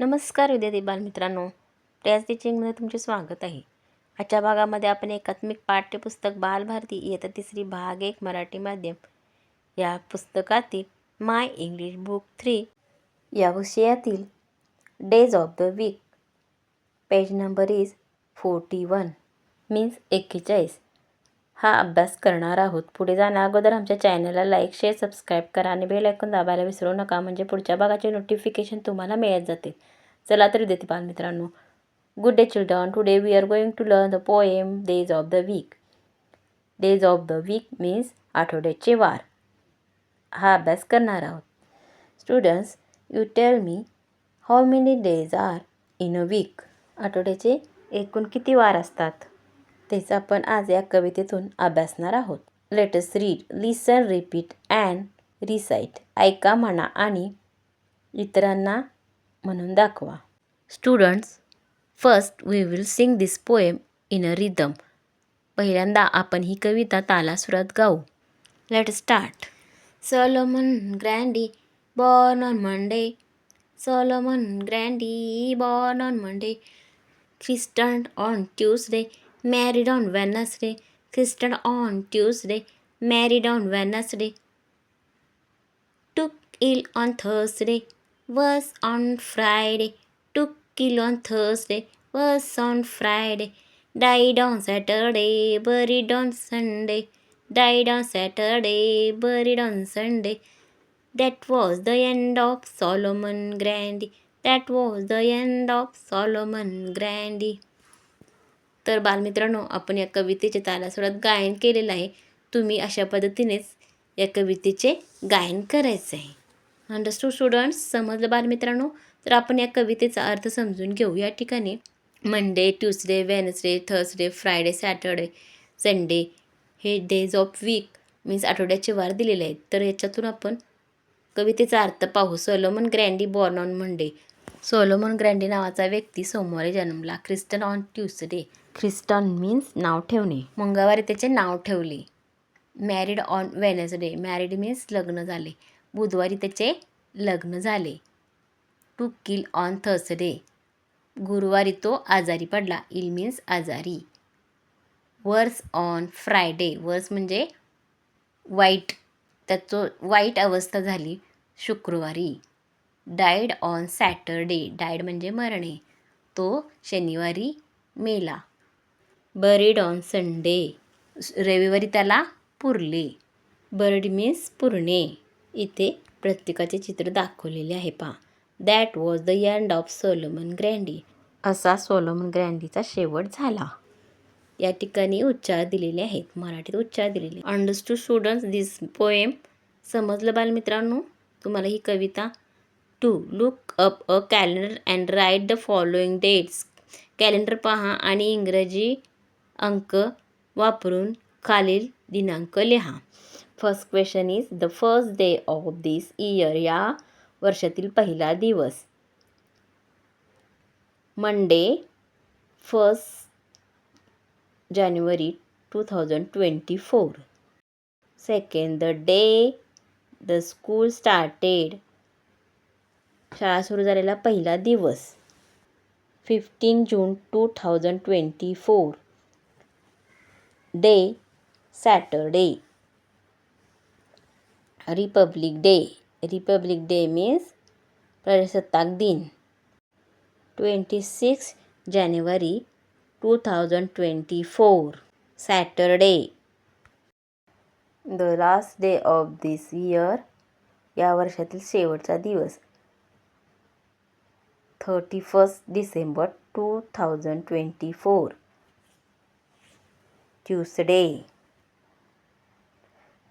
नमस्कार विद्यार्थी बालमित्रांनो. प्रयास टीचिंगमध्ये तुमचे स्वागत आहे. आजच्या भागामध्ये आपण एकात्मिक पाठ्यपुस्तक बालभारती इयत्ता तिसरी भाग एक मराठी माध्यम. या पुस्तकातील माय इंग्लिश बुक थ्री या विषयातील days of the week. Page number is forty one. Means एक्केचाळीस. हा अभ्यास करणार आहोत. पुढे जाण्या अगोदर आमच्या चॅनलला लाईक शेअर सबस्क्राईब करा आणि बेल ऐकून दाबायला विसरू नका. म्हणजे पुढच्या भागाचे नोटिफिकेशन तुम्हाला मिळत जाते चला तर देते बालमित्रांनो good day children today we are going to learn the poem days of the week days of the week means आठवड्याचे वार. हा अभ्यास करणार आहोत. Students you tell me how many days are in a week आठवड्याचे एकूण किती वार असतात? तेच आपण आज या कवितेतून अभ्यासणार आहोत. Let's read listen repeat and recite ऐका म्हणा आणि इतरांना म्हणून दाखवा. Students first we will sing this poem in a rhythm पहिल्यांदा आपण ही कविता तालासुरात गाऊ. Let start Solomon Grundy born on Monday Solomon Grundy born on Monday christen on Tuesday married on Wednesday. christened on Tuesday, married on Wednesday. Took ill on Thursday, was on Friday. Took ill on Thursday, was on Friday. Died on Saturday, buried on Sunday. Died on Saturday, buried on Sunday. That was the end of Solomon Grundy. That was the end of Solomon Grundy. तर बालमित्रांनो आपण या कवितेचे तालासुरात गायन केलेलं आहे. तुम्ही अशा पद्धतीनेच या कवितेचे गायन करायचं आहे. अंडरस्टूड स्टुडंट्स समजलं बालमित्रांनो? तर आपण या कवितेचा अर्थ समजून घेऊ. या ठिकाणी Monday Tuesday Wednesday Thursday Friday Saturday Sunday हे डेज ऑफ वीक मीन्स आठवड्याचे वार दिलेले आहेत. तर याच्यातून आपण कवितेचा अर्थ पाहू. Solomon Grundy born on Monday Solomon Grundy नावाचा व्यक्ती सोमवारी जन्मला. Christened on Tuesday. Christened means नाव ठेवणे. मंगळवारी त्याचे नाव ठेवले. Married on Wednesday. Married means लग्न झाले. बुधवारी त्याचे लग्न झाले. Took ill on Thursday. गुरुवारी तो आजारी पडला. इल मीन्स आजारी. वर्स ऑन फ्रायडे. वर्स म्हणजे वाईट. त्याचं वाईट अवस्था झाली शुक्रवारी. Died on Saturday. डायड म्हणजे मरणे. तो शनिवारी मेला. Buried on Sunday. रविवारी त्याला पुरले. बर्ड मीन्स पुरणे. इथे प्रत्येकाचे चित्र दाखवलेले आहे पहा. That was the end of Solomon Grundy असा सोलोमन ग्रँडीचा शेवट झाला. या ठिकाणी उच्चार दिलेले आहेत. मराठीत उच्चार दिलेले. अंडरस्टूड स्टुडंट्स दिस पोएम समजलं बालमित्रांनो? तुम्हाला ही कविता to look up a calendar and write the following dates calendar पहा आणि इंग्रजी अंक वापरून खालील दिनांक लिहा. First question is the first day of this year या वर्षातील पहिला दिवस. Monday first January two thousand twenty four second the day the school started शाळा सुरू झालेला पहिला दिवस. Fifteen June two thousand twenty four day Saturday republic day republic day means प्रजासत्ताक दिन twenty six January two thousand twenty four Saturday the last day of this year या वर्षातील शेवटचा दिवस. thirty first December two thousand twenty four Tuesday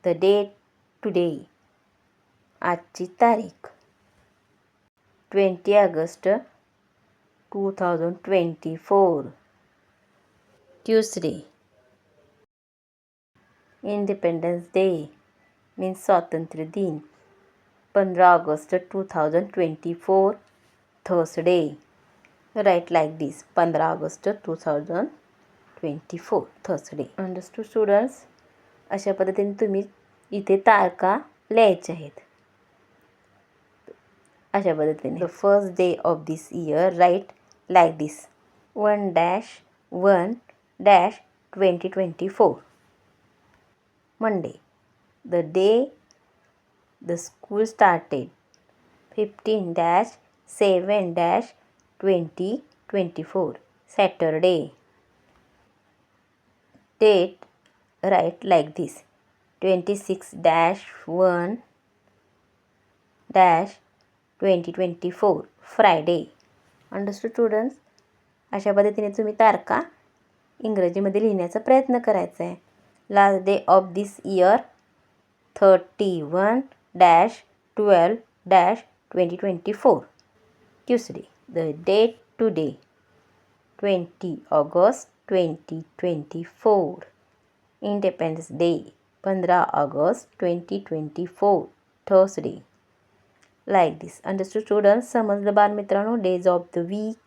the day today आजची तारीख twenty August two thousand twenty four Tuesday independence day means स्वातंत्र्य दिन पंधरा August two thousand twenty four Thursday right like this पंधरा August two thousand twenty four Thursday understood students अशा पद्धतीने तुम्ही इथे तारखा लिहायच्या आहेत. अशा पद्धतीने. The first day of this year right like this one dash one dash twenty twenty four Monday the day the school started fifteen dash seven dash twenty twenty four Saturday. Date right like this twenty six dash one dash twenty twenty four Friday. Understood students? अशा पद्धतीने तुम्ही तारखा इंग्रजीमध्ये लिहिण्याचा प्रयत्न करायचा आहे last day of this year thirty one dash twelve dash twenty twenty four Tuesday, the date today, 20 August 2024. Independence Day, 15 August 2024. Thursday. Like this. Understood students? Summons the bar mitrano days of the week.